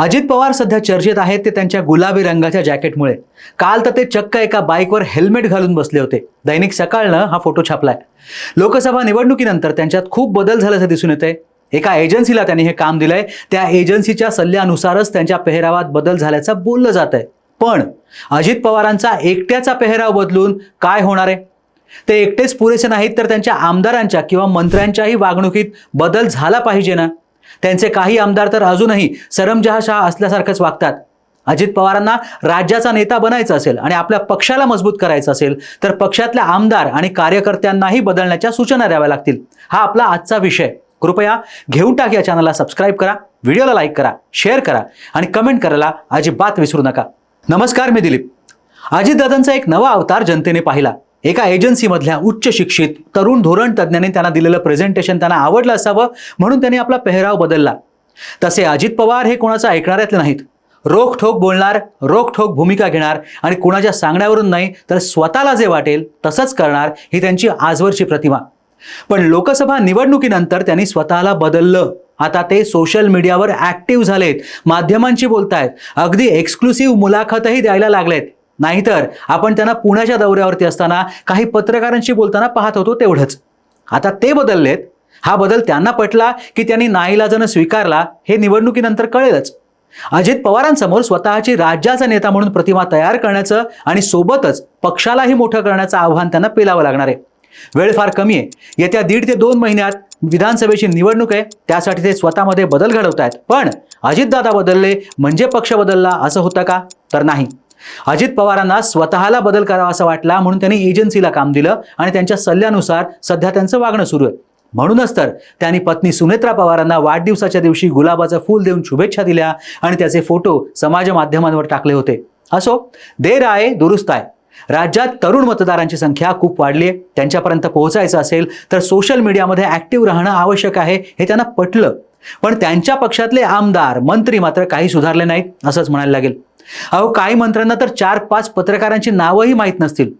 अजित पवार सध्या चर्चेत आहेत ते त्यांच्या गुलाबी रंगाच्या जॅकेटमुळे. काल तर ते चक्क एका बाईकवर हेल्मेट घालून बसले होते. दैनिक सकाळनं हा फोटो छापलाय. लोकसभा निवडणुकीनंतर त्यांच्यात खूप बदल झाल्याचं दिसून येतंय. एका एजन्सीला त्यांनी हे काम दिलंय. त्या एजन्सीच्या सल्ल्यानुसारच त्यांच्या पेहरावात बदल झाल्याचं बोललं जात आहे पण अजित पवारांचा एकट्याचा पेहराव बदलून काय होणार आहे? ते एकटेच पुरेसे नाहीत तर त्यांच्या आमदारांच्या किंवा मंत्र्यांच्याही वागणुकीत बदल झाला पाहिजे ना? त्यांचे काही आमदार तर अजूनही सरमजहाशहा असल्यासारखंच वागतात. अजित पवारांना राज्याचा नेता बनायचा असेल आणि आपल्या पक्षाला मजबूत करायचं असेल तर पक्षातल्या आमदार आणि कार्यकर्त्यांनाही बदलण्याच्या सूचना द्याव्या लागतील. हा आपला आजचा विषय. कृपया घेऊन टाक या चॅनलला सबस्क्राईब करा व्हिडिओला लाईक करा शेअर करा आणि कमेंट करायला अजिबात विसरू नका. नमस्कार मी दिलीप. अजितदादांचा एक नवा अवतार जनतेने पाहिला. एका एजन्सीमधल्या उच्च शिक्षित तरुण धोरण तज्ज्ञांनी त्यांना दिलेलं प्रेझेंटेशन त्यांना आवडलं असावं म्हणून त्यांनी आपला पेहराव बदलला. तसे अजित पवार हे कोणाचं ऐकणाऱ्यातले नाहीत. रोखठोक बोलणार रोखठोक भूमिका घेणार आणि कुणाच्या सांगण्यावरून नाही तर स्वतःला जे वाटेल तसंच करणार ही त्यांची आजवरची प्रतिमा. पण लोकसभा निवडणुकीनंतर त्यांनी स्वतःला बदललं. आता ते सोशल मीडियावर ऍक्टिव्ह झालेत माध्यमांशी बोलतायत. अगदी एक्सक्लुसिव्ह मुलाखतही द्यायला लागलेत. नाहीतर आपण त्यांना पुण्याच्या दौऱ्यावरती असताना काही पत्रकारांशी बोलताना पाहत होतो तेवढंच. आता ते बदललेत. हा बदल त्यांना पटला की त्यांनी नाईलाजानं स्वीकारला हे निवडणुकीनंतर कळेलच. अजित पवारांसमोर स्वतःची राज्याचा नेता म्हणून प्रतिमा तयार करण्याचं आणि सोबतच पक्षालाही मोठं करण्याचं आव्हान त्यांना पेलावं लागणार आहे. वेळ फार कमी आहे. येत्या दीड ते दोन महिन्यात विधानसभेची निवडणूक आहे. त्यासाठी ते स्वतःमध्ये बदल घडवत आहेत पण अजितदादा बदलले म्हणजे पक्ष बदलला असं होतं का? तर नाही. अजित पवारांना स्वतःला बदल करावा असा वाटला म्हणून त्यांनी एजन्सीला काम दिलं आणि त्यांच्या सल्ल्यानुसार सध्या त्यांचं वागणं सुरू आहे. म्हणूनच तर त्यांनी पत्नी सुनेत्रा पवारांना वाढदिवसाच्या दिवशी गुलाबाचं फूल देऊन शुभेच्छा दिल्या आणि त्याचे फोटो समाज माध्यमांवर टाकले होते. असो देर आहे दुरुस्त आहे. राज्यात तरुण मतदारांची संख्या खूप वाढली आहे. त्यांच्यापर्यंत पोहोचायचं असेल तर सोशल मीडियामध्ये ॲक्टिव्ह राहणं आवश्यक आहे हे त्यांना पटलं. पण त्यांच्या पक्षातले आमदार मंत्री मात्र काही सुधारले नाहीत असंच म्हणायला लागेल. अहो काही मंत्र्यांना तर चार पाच पत्रकारांची नावंही माहीत नसतील.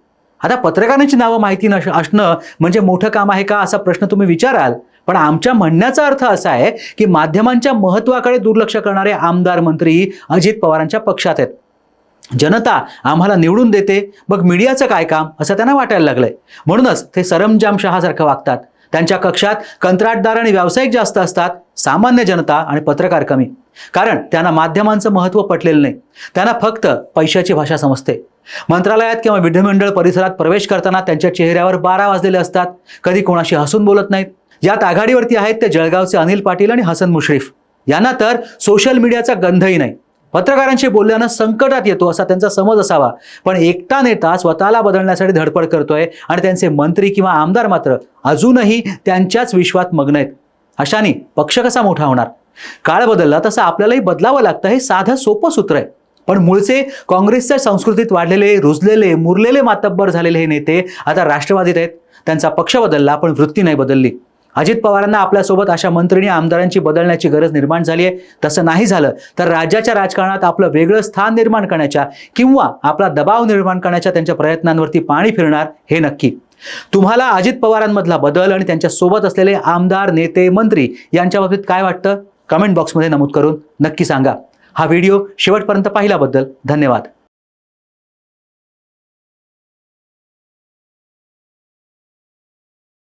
आता पत्रकारांची नावं माहिती नस असणं म्हणजे मोठं काम आहे का असा प्रश्न तुम्ही विचाराल? पण आमच्या म्हणण्याचा अर्थ असा आहे की माध्यमांच्या महत्वाकडे दुर्लक्ष करणारे आमदार मंत्री अजित पवारांच्या पक्षात आहेत. जनता आम्हाला निवडून देते मग मीडियाचं काय काम असं त्यांना वाटायला लागलंय. म्हणूनच ते सरमजाम शहासारखं वागतात. त्यांच्या कक्षात कंत्राटदार आणि व्यावसायिक जास्त असतात सामान्य जनता आणि पत्रकार कमी. कारण त्यांना माध्यमांचं महत्त्व पटलेलं नाही. त्यांना फक्त पैशाची भाषा समजते. मंत्रालयात किंवा विधिमंडळ परिसरात प्रवेश करताना त्यांच्या चेहऱ्यावर बारा वाजलेले असतात. कधी कोणाशी हसून बोलत नाहीत. यात आघाडीवरती आहेत ते जळगावचे अनिल पाटील आणि हसन मुश्रीफ. यांना तर सोशल मीडियाचा गंधही नाही. पत्रकारांशी बोलल्यानं संकटात येतो असा त्यांचा समज असावा. पण एकटा नेता स्वतःला बदलण्यासाठी धडपड करतोय आणि त्यांचे मंत्री किंवा आमदार मात्र अजूनही त्यांच्याच विश्वात मग्न आहेत. अशाने पक्ष कसा मोठा होणार? काळ बदलला तसं आपल्यालाही बदलावं लागतं हे साधं सोपं सूत्र आहे. पण मूळचे काँग्रेसच्या संस्कृतीत वाढलेले रुजलेले मुरलेले मातब्बर झालेले हे नेते आता राष्ट्रवादीत आहेत. त्यांचा पक्ष बदलला पण वृत्ती नाही बदलली. अजित पवारांना आपल्यासोबत अशा मंत्रिणी आमदारांची बदलण्याची गरज निर्माण झाली आहे. तसं नाही झालं तर राज्याच्या राजकारणात आपलं वेगळं स्थान निर्माण करण्याच्या किंवा आपला दबाव निर्माण करण्याच्या त्यांच्या प्रयत्नांवरती पाणी फिरणार हे नक्की. तुम्हाला अजित पवारांमधला बदल आणि त्यांच्यासोबत असलेले आमदार नेते मंत्री यांच्या बाबतीत काय वाटतं? कमेंट बॉक्समध्ये नमूद करून नक्की सांगा. हा व्हिडिओ शेवटपर्यंत पाहिल्याबद्दल धन्यवाद.